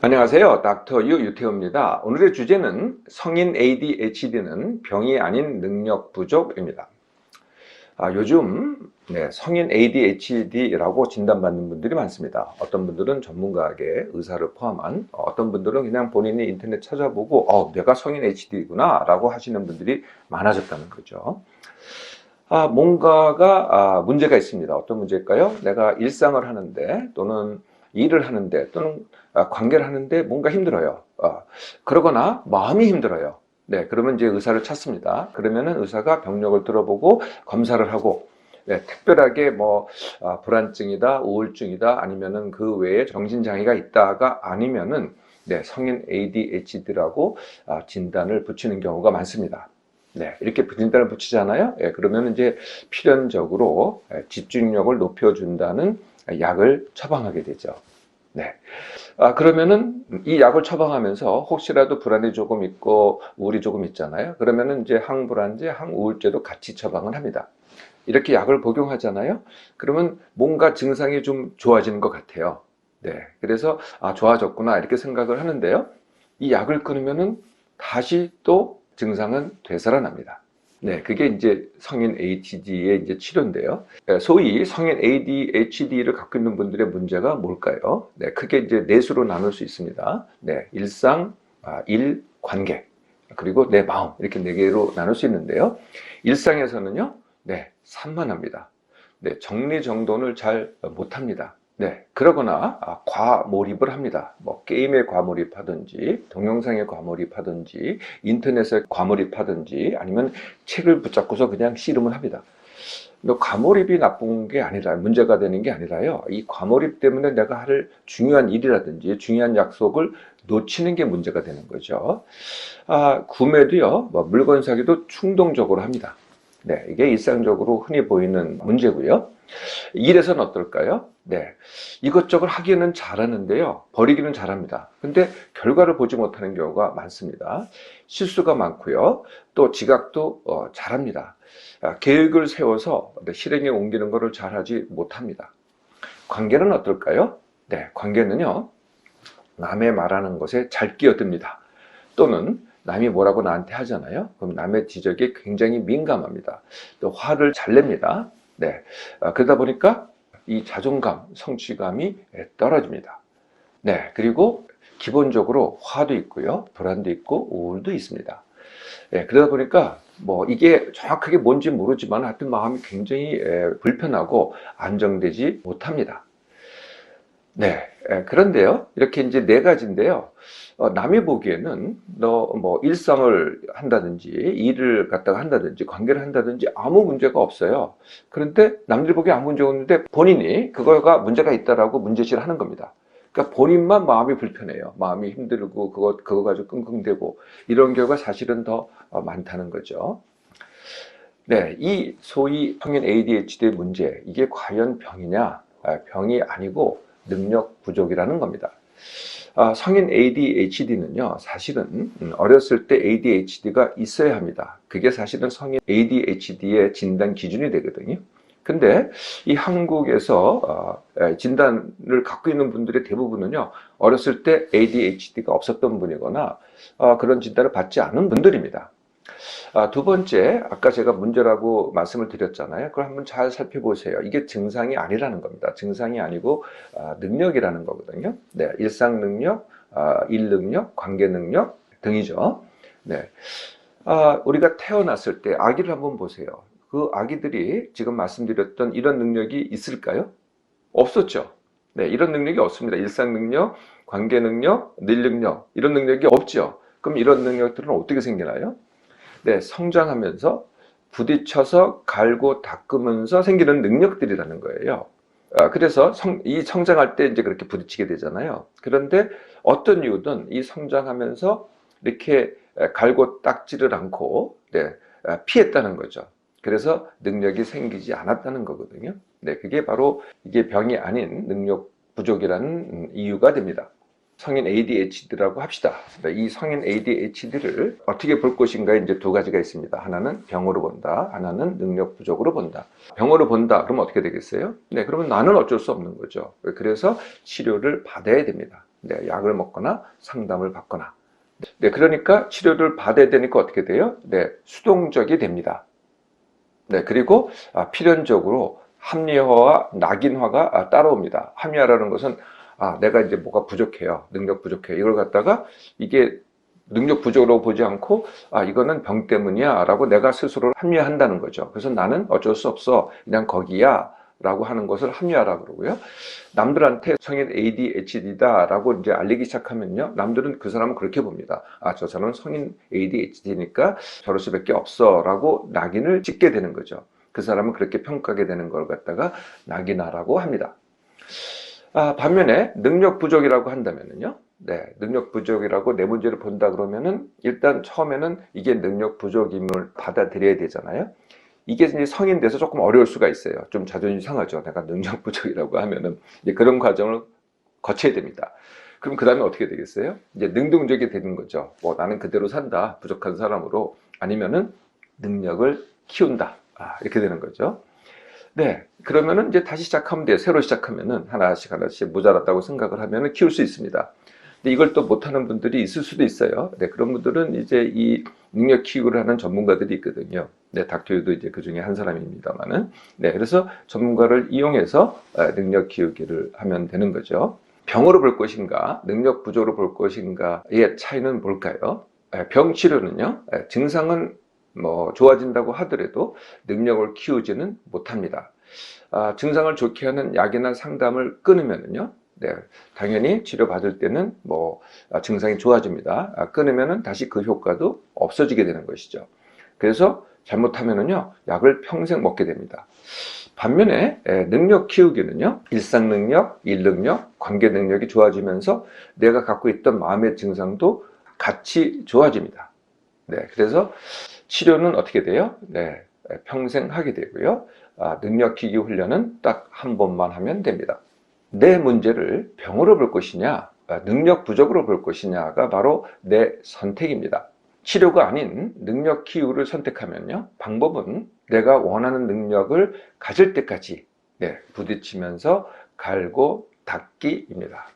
안녕하세요. 닥터 유 유태호입니다. 오늘의 주제는 성인 ADHD는 병이 아닌 능력 부족입니다. 아, 요즘 네, 성인 ADHD라고 진단받는 분들이 많습니다. 어떤 분들은 전문가에게 의사를 포함한 어떤 분들은 그냥 본인이 인터넷 찾아보고 어, 내가 성인 ADHD구나 라고 하시는 분들이 많아졌다는 거죠. 아, 뭔가가 아, 문제가 있습니다. 어떤 문제일까요? 내가 일상을 하는데 또는 일을 하는데 또는 아, 관계를 하는데 뭔가 힘들어요. 어, 그러거나 마음이 힘들어요. 네, 그러면 이제 의사를 찾습니다. 그러면은 의사가 병력을 들어보고 검사를 하고 네, 특별하게 뭐 아, 불안증이다, 우울증이다, 아니면은 그 외에 정신 장애가 있다가 아니면은 네, 성인 ADHD라고 아, 진단을 붙이는 경우가 많습니다. 네, 이렇게 진단을 붙이잖아요. 예, 그러면 이제 필연적으로 예, 집중력을 높여준다는 약을 처방하게 되죠. 네. 아, 그러면은 이 약을 처방하면서 혹시라도 불안이 조금 있고 우울이 조금 있잖아요. 그러면은 이제 항불안제, 항우울제도 같이 처방을 합니다. 이렇게 약을 복용하잖아요. 그러면 뭔가 증상이 좀 좋아지는 것 같아요. 네. 그래서 아, 좋아졌구나 이렇게 생각을 하는데요. 이 약을 끊으면은 다시 또 증상은 되살아납니다. 네, 그게 이제 성인 ADHD의 이제 치료인데요. 네, 소위 성인 ADHD를 갖고 있는 분들의 문제가 뭘까요? 네, 크게 이제 넷으로 나눌 수 있습니다. 네, 일상, 아, 일, 관계, 그리고 내 마음 이렇게 네 개로 나눌 수 있는데요. 일상에서는요, 네, 산만합니다. 네, 정리 정돈을 잘 못합니다. 네, 그러거나 아, 과몰입을 합니다. 뭐 게임에 과몰입하든지 동영상에 과몰입하든지 인터넷에 과몰입하든지 아니면 책을 붙잡고서 그냥 씨름을 합니다. 과몰입이 나쁜 게 아니라 문제가 되는 게 아니라요. 이 과몰입 때문에 내가 할 중요한 일이라든지 중요한 약속을 놓치는 게 문제가 되는 거죠. 아, 구매도요. 뭐 물건 사기도 충동적으로 합니다. 네, 이게 일상적으로 흔히 보이는 문제고요. 일에서는 어떨까요? 네. 이것저것 하기는 잘하는데요. 버리기는 잘합니다. 근데 결과를 보지 못하는 경우가 많습니다. 실수가 많고요. 또 지각도 어, 잘합니다. 아, 계획을 세워서 실행에 옮기는 것을 잘하지 못합니다. 관계는 어떨까요? 네. 관계는요. 남의 말하는 것에 잘 끼어듭니다. 또는 남이 뭐라고 나한테 하잖아요. 그럼 남의 지적에 굉장히 민감합니다. 또 화를 잘 냅니다. 네. 아, 그러다 보니까 이 자존감, 성취감이 떨어집니다. 네. 그리고 기본적으로 화도 있고요. 불안도 있고 우울도 있습니다. 네, 그러다 보니까 뭐 이게 정확하게 뭔지 모르지만 하여튼 마음이 굉장히 불편하고 안정되지 못합니다. 네. 그런데요. 이렇게 이제 네 가지인데요. 어, 남이 보기에는 너 뭐 일상을 한다든지 일을 갖다가 한다든지 관계를 한다든지 아무 문제가 없어요. 그런데 남들이 보기에 아무 문제가 없는데 본인이 그거가 문제가 있다라고 문제시를 하는 겁니다. 그러니까 본인만 마음이 불편해요. 마음이 힘들고 그거 그거 가지고 끙끙대고 이런 경우가 사실은 더 어, 많다는 거죠. 네, 이 소위 성인 ADHD의 문제 이게 과연 병이냐? 아, 병이 아니고 능력 부족이라는 겁니다. 아, 성인 ADHD는요, 사실은 음, 어렸을 때 ADHD가 있어야 합니다. 그게 사실은 성인 ADHD의 진단 기준이 되거든요. 근데 이 한국에서 어, 진단을 갖고 있는 분들의 대부분은요, 어렸을 때 ADHD가 없었던 분이거나 어, 그런 진단을 받지 않은 분들입니다. 아, 두 번째, 아까 제가 문제라고 말씀을 드렸잖아요. 그걸 한번 잘 살펴보세요. 이게 증상이 아니라는 겁니다. 증상이 아니고 아, 능력이라는 거거든요. 네, 일상 능력, 아, 일 능력, 관계 능력 등이죠. 네, 아, 우리가 태어났을 때 아기를 한번 보세요. 그 아기들이 지금 말씀드렸던 이런 능력이 있을까요? 없었죠. 네, 이런 능력이 없습니다. 일상 능력, 관계 능력, 일 능력 이런 능력이 없죠. 그럼 이런 능력들은 어떻게 생기나요? 네, 성장하면서 부딪혀서 갈고 닦으면서 생기는 능력들이라는 거예요. 아, 그래서 성, 이 성장할 때 이제 그렇게 부딪히게 되잖아요. 그런데 어떤 이유든 이 성장하면서 이렇게 갈고 닦지를 않고 네, 아, 피했다는 거죠. 그래서 능력이 생기지 않았다는 거거든요. 네, 그게 바로 이게 병이 아닌 능력 부족이라는 이유가 됩니다. 성인 ADHD라고 합시다. 이 성인 ADHD를 어떻게 볼 것인가에 이제 두 가지가 있습니다. 하나는 병으로 본다, 하나는 능력 부족으로 본다. 병으로 본다, 그러면 어떻게 되겠어요? 네, 그러면 나는 어쩔 수 없는 거죠. 그래서 치료를 받아야 됩니다. 네, 약을 먹거나 상담을 받거나. 네, 그러니까 치료를 받아야 되니까 어떻게 돼요? 네, 수동적이 됩니다. 네, 그리고 아, 필연적으로 합리화와 낙인화가 아, 따라옵니다. 합리화라는 것은 아, 내가 이제 뭐가 부족해요. 능력 부족해요. 이걸 갖다가 이게 능력 부족으로 보지 않고 아, 이거는 병 때문이야 라고 내가 스스로 합리화한다는 거죠. 그래서 나는 어쩔 수 없어. 그냥 거기야. 라고 하는 것을 합리화라 그러고요. 남들한테 성인 ADHD다 라고 이제 알리기 시작하면요. 남들은 그 사람은 그렇게 봅니다. 아, 저 사람은 성인 ADHD니까 저럴 수밖에 없어 라고 낙인을 찍게 되는 거죠. 그 사람은 그렇게 평가하게 되는 걸 갖다가 낙인화라고 합니다. 아, 반면에 능력 부족이라고 한다면요. 네, 능력 부족이라고 내 문제를 본다 그러면은 일단 처음에는 이게 능력 부족임을 받아들여야 되잖아요. 이게 이제 성인 돼서 조금 어려울 수가 있어요. 좀 자존심 상하죠. 내가 능력 부족이라고 하면은 이제 그런 과정을 거쳐야 됩니다. 그럼 그 다음에 어떻게 되겠어요? 이제 능동적이 되는 거죠. 뭐 나는 그대로 산다. 부족한 사람으로 아니면은 능력을 키운다. 아, 이렇게 되는 거죠. 네. 그러면은 이제 다시 시작하면 돼요. 새로 시작하면은 하나씩 하나씩 모자랐다고 생각을 하면은 키울 수 있습니다. 근데 이걸 또 못하는 분들이 있을 수도 있어요. 네. 그런 분들은 이제 이 능력 키우기를 하는 전문가들이 있거든요. 네. 닥터유도 이제 그 중에 한 사람입니다만은. 네. 그래서 전문가를 이용해서 아, 능력 키우기를 하면 되는 거죠. 병으로 볼 것인가, 능력 부족으로 볼 것인가의 차이는 뭘까요? 에, 병 치료는요, 에, 증상은 뭐 좋아진다고 하더라도 능력을 키우지는 못합니다. 아, 증상을 좋게 하는 약이나 상담을 끊으면은요, 네, 당연히 치료받을 때는 뭐 아, 증상이 좋아집니다. 아, 끊으면은 다시 그 효과도 없어지게 되는 것이죠. 그래서 잘못하면은요, 약을 평생 먹게 됩니다. 반면에 에, 능력 키우기는요, 일상 능력, 일 능력, 관계 능력이 좋아지면서 내가 갖고 있던 마음의 증상도 같이 좋아집니다. 네, 그래서 치료는 어떻게 돼요? 네, 에, 평생 하게 되고요. 아, 능력 키우기 훈련은 딱 한 번만 하면 됩니다. 내 문제를 병으로 볼 것이냐, 아, 능력 부족으로 볼 것이냐가 바로 내 선택입니다. 치료가 아닌 능력 키우를 선택하면요. 방법은 내가 원하는 능력을 가질 때까지 네, 부딪히면서 갈고 닦기입니다.